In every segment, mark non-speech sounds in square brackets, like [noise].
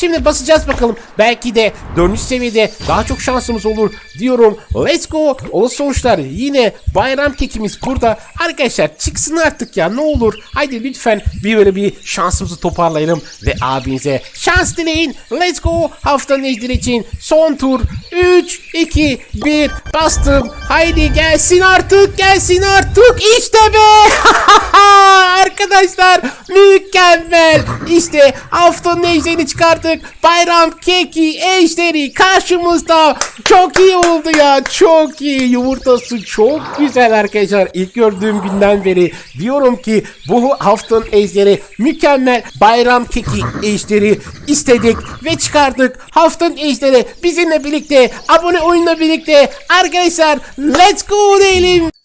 Şimdi basacağız bakalım. Belki de 4. seviyede daha çok şansımız olur diyorum. Let's go. Olası sonuçlar yine bayram kekimiz burada. Arkadaşlar çıksın artık ya ne olur. Haydi lütfen bir böyle bir şansımızı toparlayalım ve abinize şans dileyin. Let's go. Haftanın ejderi için son tur. 3, 2, 1 bastım. Haydi gelsin artık gelsin artık. İşte be. [laughs] Arkadaşlar mükemmel. İşte haftanın ejderini çıkarttık. Bayram keki ejderi karşımızda. Çok iyi oldu ya. Çok iyi. Yumurtası çok güzel arkadaşlar. İlk gördüğüm günden beri diyorum ki bu haftanın ejderi mükemmel. Bayram keki ejderi istedik ve çıkardık. Haftanın ejderi bizimle birlikte abone oyunla birlikte arkadaşlar let's go diyelim.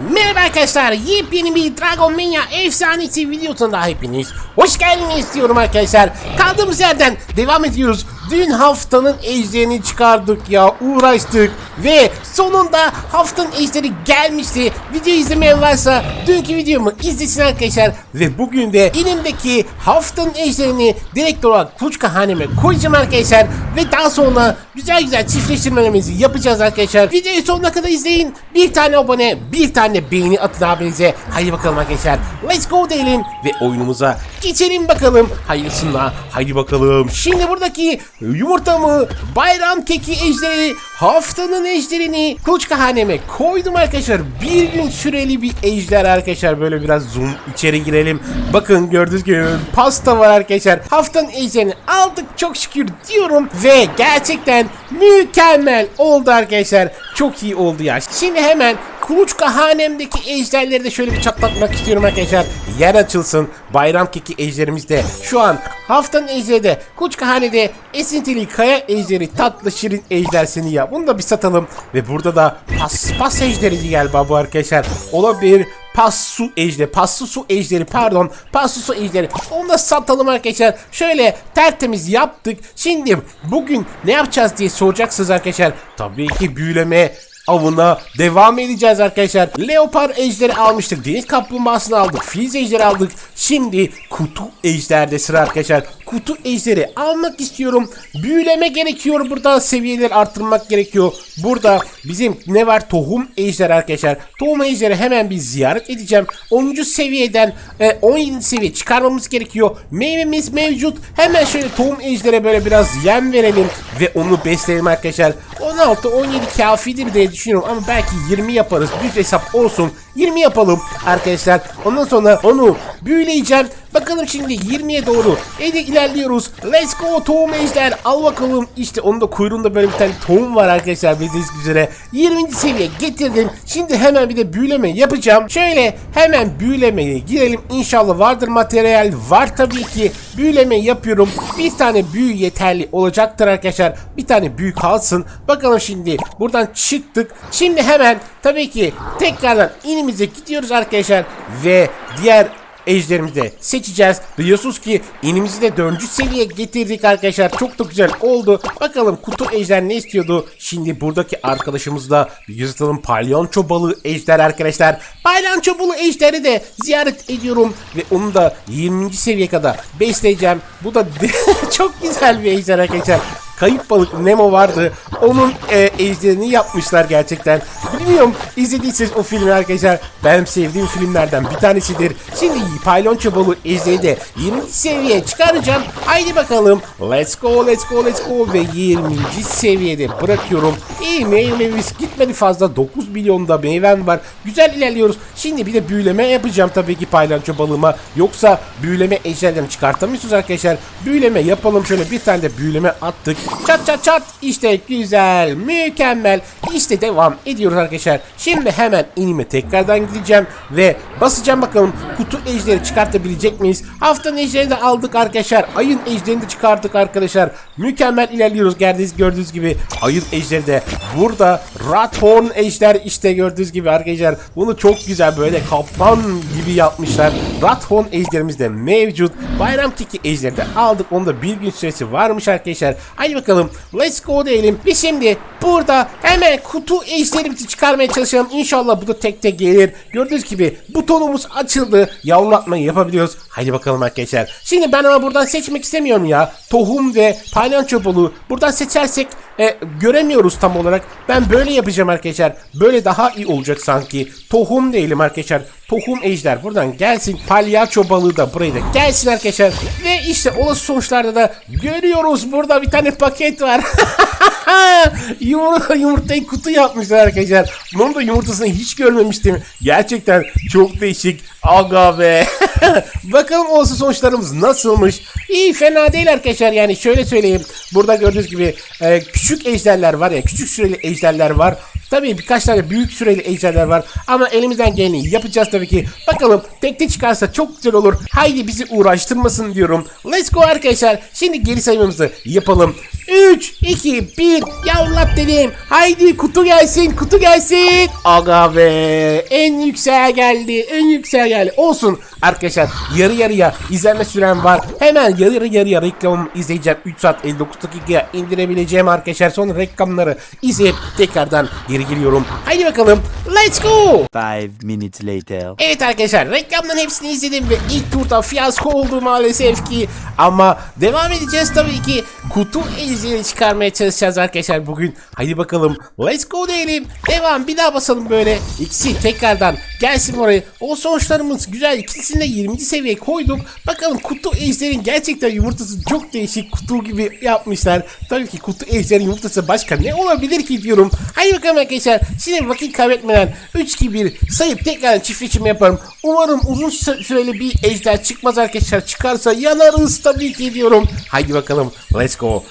Merhaba arkadaşlar, yepyeni bir Dragon Mania efsanesi videosunda hepiniz hoş geldiniz diyorum arkadaşlar. Kaldığımız yerden devam ediyoruz. Dün haftanın ejderini çıkardık ya, uğraştık ve sonunda haftanın ejderi gelmişti. Video izlemeyen varsa dünkü videomu izlesin arkadaşlar. Ve bugün de elimdeki haftanın ejderini direkt olarak kuluçka haneme koyacağım arkadaşlar. Ve daha sonra güzel güzel çiftleştirmelerimizi yapacağız arkadaşlar. Videoyu sonuna kadar izleyin. Bir tane abone, bir tane beğeni atın abinize. Haydi bakalım arkadaşlar. Let's go diyelim ve oyunumuza geçelim bakalım. Hayırlısına. Haydi bakalım. Şimdi buradaki yumurtamı, bayram keki ejderi, haftanın ejderini kuluçka haneme koydum arkadaşlar. Bir gün süreli bir ejder arkadaşlar. Böyle biraz zoom içeri girelim. Bakın gördüğünüz gibi pasta var arkadaşlar. Haftanın ejderini aldık çok şükür diyorum. Ve gerçekten mükemmel oldu arkadaşlar. Çok iyi oldu ya. Şimdi hemen kuluçka hanemdeki ejderleri de şöyle bir çatlatmak istiyorum arkadaşlar. Yer açılsın. Bayram keki ejderimiz de şu an haftanın ejderi de kuluçka hanede esintili kaya ejderi tatlı şirin ejder seni ya. Bunu da bir satalım. Ve burada da pas, pas ejderi galiba bu arkadaşlar. Olabilir. Passu ejderi, passu su ejderi pardon, passu su ejderi. Onu da satalım arkadaşlar. Şöyle tertemiz yaptık. Şimdi bugün ne yapacağız diye soracaksınız arkadaşlar. Tabii ki büyüleme avına devam edeceğiz arkadaşlar. Leopar ejderi almıştık. Deniz kaplumbağasını aldık. Filiz ejderi aldık. Şimdi kutu ejderde sıra arkadaşlar. Kutu ejderi almak istiyorum. Büyüleme gerekiyor. Burada seviyeleri arttırmak gerekiyor. Burada bizim ne var? Tohum ejderi arkadaşlar. Tohum ejderi hemen bir ziyaret edeceğim. 10. seviyeden e, 17. seviye çıkarmamız gerekiyor. Meyvemiz mevcut. Hemen şöyle tohum ejdere böyle biraz yem verelim ve onu besleyelim arkadaşlar. 16 17 kafidir diye düşünüyorum ama belki 20 yaparız. Düz hesap olsun. 20 yapalım arkadaşlar. Ondan sonra onu büyüleyeceğim. Bakalım şimdi 20'ye doğru Ede ilerliyoruz. Let's go tohum ejder. Al bakalım. İşte onun da kuyruğunda böyle bir tane tohum var arkadaşlar bildiğiniz üzere. 20. seviye getirdim. Şimdi hemen bir de büyüleme yapacağım. Şöyle hemen büyülemeye girelim. İnşallah vardır materyal. Var tabii ki. Büyüleme yapıyorum. Bir tane büyü yeterli olacaktır arkadaşlar. Bir tane büyü kalsın. Bakalım şimdi buradan çıktık. Şimdi hemen tabii ki tekrardan inimize gidiyoruz arkadaşlar. Ve diğer ejderimizi de seçeceğiz. Biliyorsunuz ki inimizi de 4. seviye getirdik arkadaşlar. Çok da güzel oldu. Bakalım kutu ejder ne istiyordu? Şimdi buradaki arkadaşımızla atalım. Palyonço balığı ejder arkadaşlar. Palyonço balığı ejderi de ziyaret ediyorum. Ve onu da 20. seviye kadar besleyeceğim. Bu da [laughs] çok güzel bir ejder arkadaşlar. Kayıp balık Nemo vardı. Onun e, ejderini yapmışlar gerçekten. Bilmiyorum izlediyseniz o filmi arkadaşlar. Benim sevdiğim filmlerden bir tanesidir. Şimdi paylonço balığı ejderi de 20. seviyeye çıkaracağım. Haydi bakalım. Let's go let's go let's go ve 20. seviyede bırakıyorum. İyi meyvemiz gitmedi fazla. 9 milyonda meyvem var. Güzel ilerliyoruz. Şimdi bir de büyüleme yapacağım tabii ki paylonço balığıma. Yoksa büyüleme ejderlerini çıkartamıyorsunuz arkadaşlar. Büyüleme yapalım. Şöyle bir tane de büyüleme attık. Çat çat çat. İşte güzel. Mükemmel. İşte devam ediyoruz arkadaşlar. Şimdi hemen inime tekrardan gideceğim ve basacağım bakalım kutu ejderi çıkartabilecek miyiz? Haftanın ejderini de aldık arkadaşlar. Ayın ejderini de çıkarttık arkadaşlar. Mükemmel ilerliyoruz gördüğünüz, gördüğünüz gibi. Ayın ejderi de burada. Rathorn ejder işte gördüğünüz gibi arkadaşlar. Bunu çok güzel böyle kaplan gibi yapmışlar. Rathorn ejderimiz de mevcut. Bayram keki ejderi de aldık. Onda bir gün süresi varmış arkadaşlar. Haydi bakalım. Let's go diyelim. Ve şimdi burada hemen kutu eşlerimizi çıkarmaya çalışalım. İnşallah bu da tek tek gelir. Gördüğünüz gibi butonumuz açıldı. Yavrulatmayı yapabiliyoruz. Haydi bakalım arkadaşlar. Şimdi ben ama buradan seçmek istemiyorum ya. Tohum ve palyaço balığı. Buradan seçersek e, göremiyoruz tam olarak. Ben böyle yapacağım arkadaşlar. Böyle daha iyi olacak sanki. Tohum değilim arkadaşlar. Tohum ejder buradan gelsin. Palyaço balığı da buraya da gelsin arkadaşlar. Ve işte olası sonuçlarda da görüyoruz. Burada bir tane paket var. [laughs] Yumurta, yumurtayı kutu yapmışlar arkadaşlar. Bunun da yumurtasını hiç görmemiştim. Gerçekten çok değişik. Aga be. [laughs] Bakalım olası sonuçlarımız nasılmış. İyi fena değil arkadaşlar yani şöyle söyleyeyim. Burada gördüğünüz gibi e, küçük ejderler var ya küçük süreli ejderler var. Tabii birkaç tane büyük süreli ejderler var ama elimizden geleni yapacağız tabii ki. Bakalım tekte çıkarsa çok güzel olur. Haydi bizi uğraştırmasın diyorum. Let's go arkadaşlar. Şimdi geri sayımımızı yapalım. 3, 2, 1 yavrulat dedim. Haydi kutu gelsin kutu gelsin. Aga be en yükseğe geldi en yükseğe geldi. Olsun arkadaşlar yarı yarıya izlenme süren var. Hemen yarı yarıya reklamımı izleyeceğim. 3 saat 59 dakikaya indirebileceğim arkadaşlar. Sonra reklamları izleyip tekrardan geri geliyorum. Haydi bakalım let's go. Five minutes later. Evet arkadaşlar reklamların hepsini izledim ve ilk turda fiyasko oldu maalesef ki. Ama devam edeceğiz tabii ki. Kutu ejderi çıkarmaya çalışacağız arkadaşlar bugün. Haydi bakalım let's go diyelim. Devam bir daha basalım böyle. İkisi tekrardan gelsin oraya. O sonuçlarımız güzel. İkisini de 20. seviyeye koyduk. Bakalım kutu ejderin gerçekten yumurtası çok değişik. Kutu gibi yapmışlar. Tabii ki kutu ejderin yumurtası başka ne olabilir ki diyorum. Haydi bakalım arkadaşlar. Şimdi vakit kaybetmeden 3-2-1 sayıp tekrar çiftleşim yaparım. Umarım uzun sü- süreli bir ejder çıkmaz arkadaşlar. Çıkarsa yanarız tabii ki diyorum. Haydi bakalım. Let's go.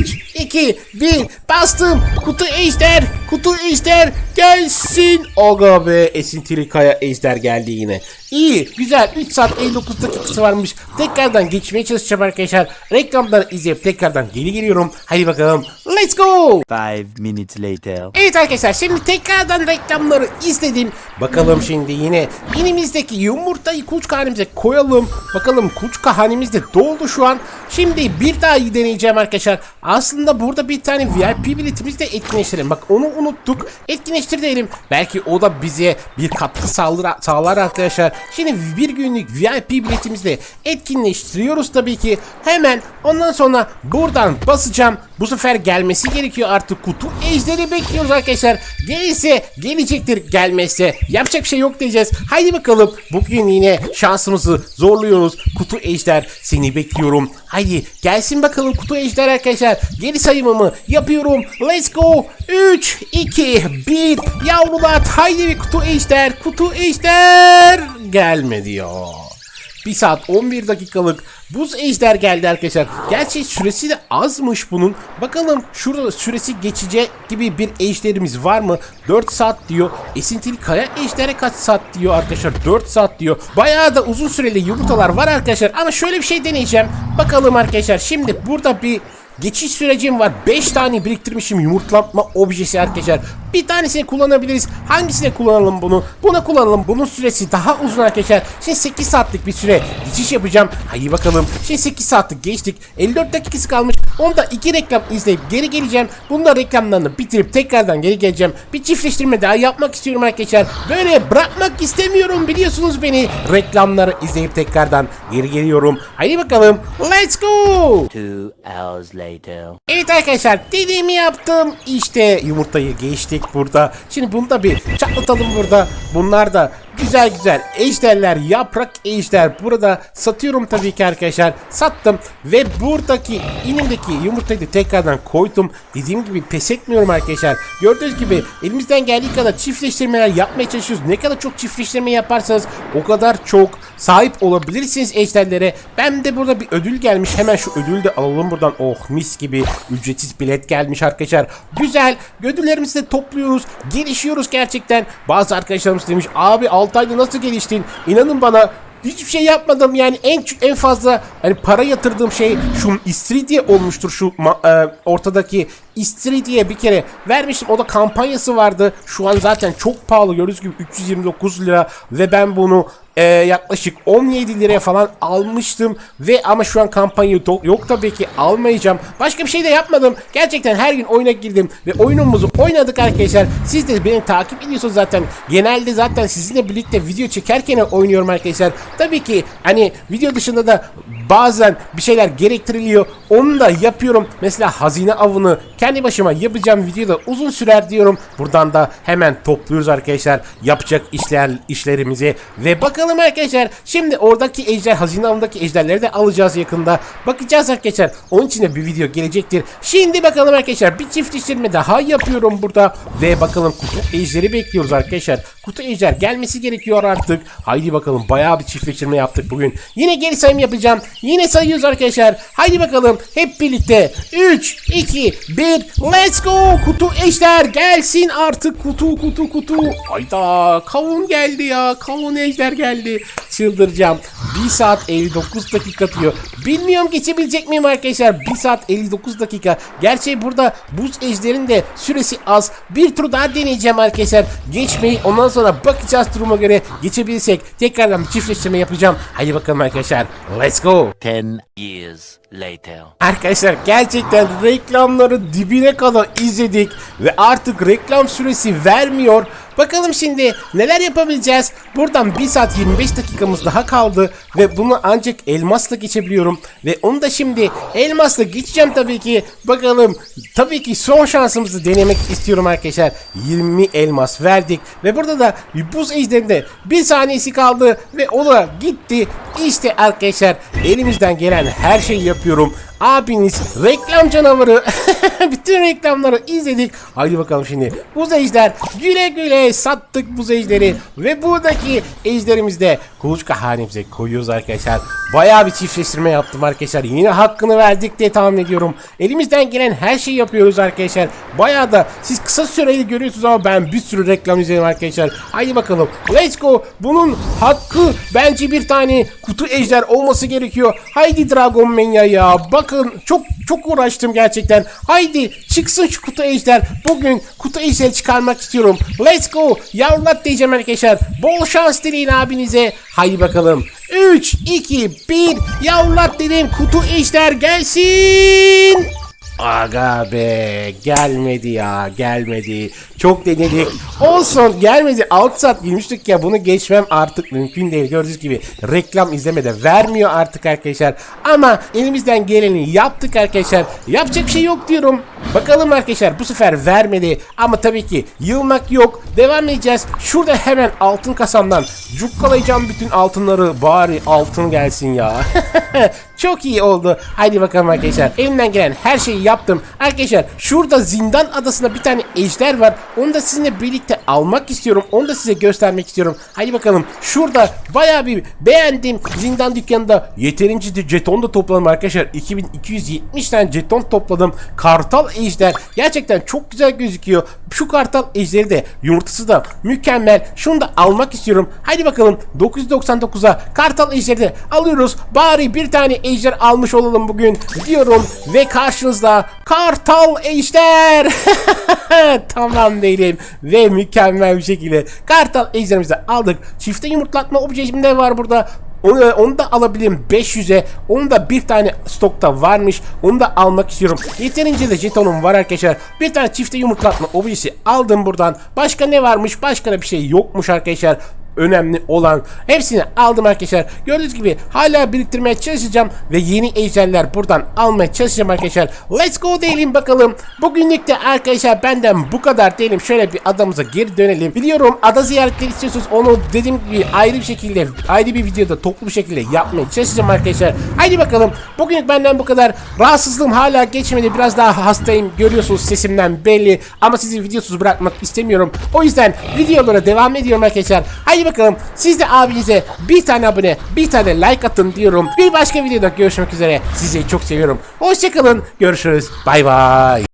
3, 2, 1 bastım. Kutu ejder. Kutu ejder gelsin. Aga be esintili kaya ejder geldi yine. İyi güzel 3 saat 59 dakikası varmış. Tekrardan geçmeye çalışacağım arkadaşlar. Reklamları izleyip tekrardan geri geliyorum. Haydi bakalım. Let's go. Five minutes later. Evet arkadaşlar şimdi tekrardan reklamları izledim. Bakalım şimdi yine inimizdeki yumurtayı kuluçka hanemize koyalım. Bakalım kuluçka hanemiz de doldu şu an. Şimdi bir daha iyi deneyeceğim arkadaşlar. Aslında burada bir tane VIP biletimizi de etkinleştirelim. Bak onu unuttuk. Etkinleştir diyelim. Belki o da bize bir katkı sağlar, sağlar arkadaşlar. Şimdi bir günlük VIP biletimizi de etkinleştiriyoruz tabii ki. Hemen ondan sonra buradan basacağım. Bu sefer gelmesi gerekiyor artık kutu ejderi bekliyoruz arkadaşlar. Gelirse gelecektir gelmezse yapacak bir şey yok diyeceğiz. Haydi bakalım bugün yine şansımızı zorluyoruz. Kutu ejder seni bekliyorum. Haydi gelsin bakalım kutu ejder arkadaşlar. Geri sayımımı yapıyorum. Let's go. 3, 2, 1. Yavrular haydi bir kutu ejder. Kutu ejder gelme diyor. 1 saat 11 dakikalık buz ejder geldi arkadaşlar. Gerçi süresi de azmış bunun. Bakalım şurada süresi geçecek gibi bir ejderimiz var mı? 4 saat diyor. Esintili kaya ejdere kaç saat diyor arkadaşlar? 4 saat diyor. Bayağı da uzun süreli yumurtalar var arkadaşlar. Ama şöyle bir şey deneyeceğim. Bakalım arkadaşlar. Şimdi burada bir Geçiş sürecim var. 5 tane biriktirmişim yumurtlatma objesi arkadaşlar. Bir tanesini kullanabiliriz. Hangisine kullanalım bunu? Buna kullanalım. Bunun süresi daha uzun arkadaşlar. Şimdi 8 saatlik bir süre geçiş yapacağım. Haydi bakalım. Şimdi 8 saatlik geçtik. 54 dakikası kalmış. Onda 2 reklam izleyip geri geleceğim. Bunda reklamlarını bitirip tekrardan geri geleceğim. Bir çiftleştirme daha yapmak istiyorum arkadaşlar. Böyle bırakmak istemiyorum biliyorsunuz beni. Reklamları izleyip tekrardan geri geliyorum. Haydi bakalım. Let's go. Two hours later. Evet arkadaşlar dediğimi yaptım. İşte yumurtayı geçtik burada. Şimdi bunu da bir çatlatalım burada. Bunlar da güzel güzel ejderler, yaprak ejder. Burada satıyorum tabii ki arkadaşlar. Sattım ve buradaki inimdeki yumurtayı da tekrardan koydum. Dediğim gibi pes etmiyorum arkadaşlar. Gördüğünüz gibi elimizden geldiği kadar çiftleştirmeler yapmaya çalışıyoruz. Ne kadar çok çiftleştirme yaparsanız o kadar çok sahip olabilirsiniz ejderlere. Ben de burada bir ödül gelmiş. Hemen şu ödülü de alalım buradan. Oh mis gibi ücretsiz bilet gelmiş arkadaşlar. Güzel. Ödüllerimizi de topluyoruz. Gelişiyoruz gerçekten. Bazı arkadaşlarımız demiş abi 6 ayda nasıl geliştin? İnanın bana hiçbir şey yapmadım. Yani en en fazla hani para yatırdığım şey şu istiridye olmuştur şu e, ortadaki istiridye bir kere. Vermiştim o da kampanyası vardı. Şu an zaten çok pahalı gördüğünüz gibi 329 lira ve ben bunu e, yaklaşık 17 liraya falan almıştım ve ama şu an kampanya yok tabii ki almayacağım. Başka bir şey de yapmadım. Gerçekten her gün oyuna girdim ve oyunumuzu oynadık arkadaşlar. Siz de beni takip ediyorsunuz zaten. Genelde zaten sizinle birlikte video çekerken oynuyorum arkadaşlar. Tabii ki hani video dışında da bazen bir şeyler gerektiriliyor. Onu da yapıyorum. Mesela hazine avını kendi başıma yapacağım videoda uzun sürer diyorum. Buradan da hemen topluyoruz arkadaşlar. Yapacak işler işlerimizi ve bakalım arkadaşlar. Şimdi oradaki ejder hazine avındaki ejderleri de alacağız yakında. Bakacağız arkadaşlar. Onun için de bir video gelecektir. Şimdi bakalım arkadaşlar. Bir çiftleştirme daha yapıyorum burada ve bakalım kutu ejderi bekliyoruz arkadaşlar. Kutu ejder gelmesi gerekiyor artık. Haydi bakalım bayağı bir çiftleştirme yaptık bugün. Yine geri sayım yapacağım. Yine sayıyoruz arkadaşlar. Haydi bakalım hep birlikte. 3, 2, 1, let's go. Kutu ejder gelsin artık. Kutu kutu kutu. Hayda kavun geldi ya. Kavun ejder geldi. Çıldıracağım. 1 saat 59 dakika diyor. Bilmiyorum geçebilecek miyim arkadaşlar. 1 saat 59 dakika. Gerçi burada buz ejderin de süresi az. Bir tur daha deneyeceğim arkadaşlar. Geçmeyi ondan sonra bakacağız duruma göre. Geçebilirsek tekrardan bir çiftleştirme yapacağım. Hadi bakalım arkadaşlar. Let's go. 10 years later. Arkadaşlar gerçekten reklamları dibine kadar izledik ve artık reklam süresi vermiyor. Bakalım şimdi neler yapabileceğiz? Buradan 1 saat 25 dakikamız daha kaldı ve bunu ancak elmasla geçebiliyorum. Ve onu da şimdi elmasla geçeceğim tabii ki. Bakalım tabii ki son şansımızı denemek istiyorum arkadaşlar. 20 elmas verdik ve burada da buz ejderinde bir saniyesi kaldı ve o da gitti. İşte arkadaşlar elimizden gelen her şeyi yapıyorum. Abiniz reklam canavarı. [laughs] Bütün reklamları izledik. Haydi bakalım şimdi. Buz ejder güle güle sattık buz ejderi. Ve buradaki ejderimizi de kuluçka hanemize koyuyoruz arkadaşlar. Bayağı bir çiftleştirme yaptım arkadaşlar. Yine hakkını verdik diye tahmin ediyorum. Elimizden gelen her şeyi yapıyoruz arkadaşlar. Bayağı da siz kısa süreli görüyorsunuz ama ben bir sürü reklam izledim arkadaşlar. Haydi bakalım. Let's go. Bunun hakkı bence bir tane kutu ejder olması gerekiyor. Haydi Dragon Mania ya. Bakın çok çok uğraştım gerçekten. Haydi çıksın şu kutu ejder. Bugün kutu ejderi çıkarmak istiyorum. Let's go. Yavrulat diyeceğim arkadaşlar. Bol şans dileyin abinize. Haydi bakalım. 3, 2, 1. Yavrulat dedim. Kutu ejder gelsin. Aga be gelmedi ya gelmedi. Çok denedik. Olsun gelmedi. 6 saat girmiştik ya bunu geçmem artık mümkün değil. Gördüğünüz gibi reklam izlemede vermiyor artık arkadaşlar. Ama elimizden geleni yaptık arkadaşlar. Yapacak bir şey yok diyorum. Bakalım arkadaşlar bu sefer vermedi. Ama tabii ki yılmak yok. Devam edeceğiz. Şurada hemen altın kasamdan cukkalayacağım bütün altınları. Bari altın gelsin ya. [laughs] Çok iyi oldu. Haydi bakalım arkadaşlar. Elimden gelen her şeyi yaptım. Arkadaşlar şurada zindan adasında bir tane ejder var. Onu da sizinle birlikte almak istiyorum. Onu da size göstermek istiyorum. Haydi bakalım. Şurada bayağı bir beğendiğim zindan dükkanında yeterince jeton da topladım arkadaşlar. 2270 tane jeton topladım. Kartal ejder. Gerçekten çok güzel gözüküyor. Şu kartal ejderi de yumurtası da mükemmel. Şunu da almak istiyorum. Haydi bakalım 999'a kartal ejderi de alıyoruz. Bari bir tane ejder almış olalım bugün diyorum. Ve karşınızda kartal ejder. [laughs] tamam değilim. Ve mükemmel bir şekilde kartal ejderimizi de aldık. Çifte yumurtlatma objectim de var burada. Onu, onu da alabilirim 500'e. Onu da bir tane stokta varmış. Onu da almak istiyorum. Yeterince de jetonum var arkadaşlar. Bir tane çifte yumurtlatma objesi aldım buradan. Başka ne varmış? Başka da bir şey yokmuş arkadaşlar önemli olan hepsini aldım arkadaşlar. Gördüğünüz gibi hala biriktirmeye çalışacağım ve yeni ejderler buradan almaya çalışacağım arkadaşlar. Let's go diyelim bakalım. Bugünlük de arkadaşlar benden bu kadar diyelim. Şöyle bir adamıza geri dönelim. Biliyorum ada ziyaretleri istiyorsunuz. Onu dediğim gibi ayrı bir şekilde ayrı bir videoda toplu bir şekilde yapmaya çalışacağım arkadaşlar. Haydi bakalım. Bugünlük benden bu kadar. Rahatsızlığım hala geçmedi. Biraz daha hastayım. Görüyorsunuz sesimden belli. Ama sizi videosuz bırakmak istemiyorum. O yüzden videolara devam ediyorum arkadaşlar. Haydi bakalım. Siz de abinize bir tane abone, bir tane like atın diyorum. Bir başka videoda görüşmek üzere. Sizi çok seviyorum. Hoşçakalın. Görüşürüz. Bay bay.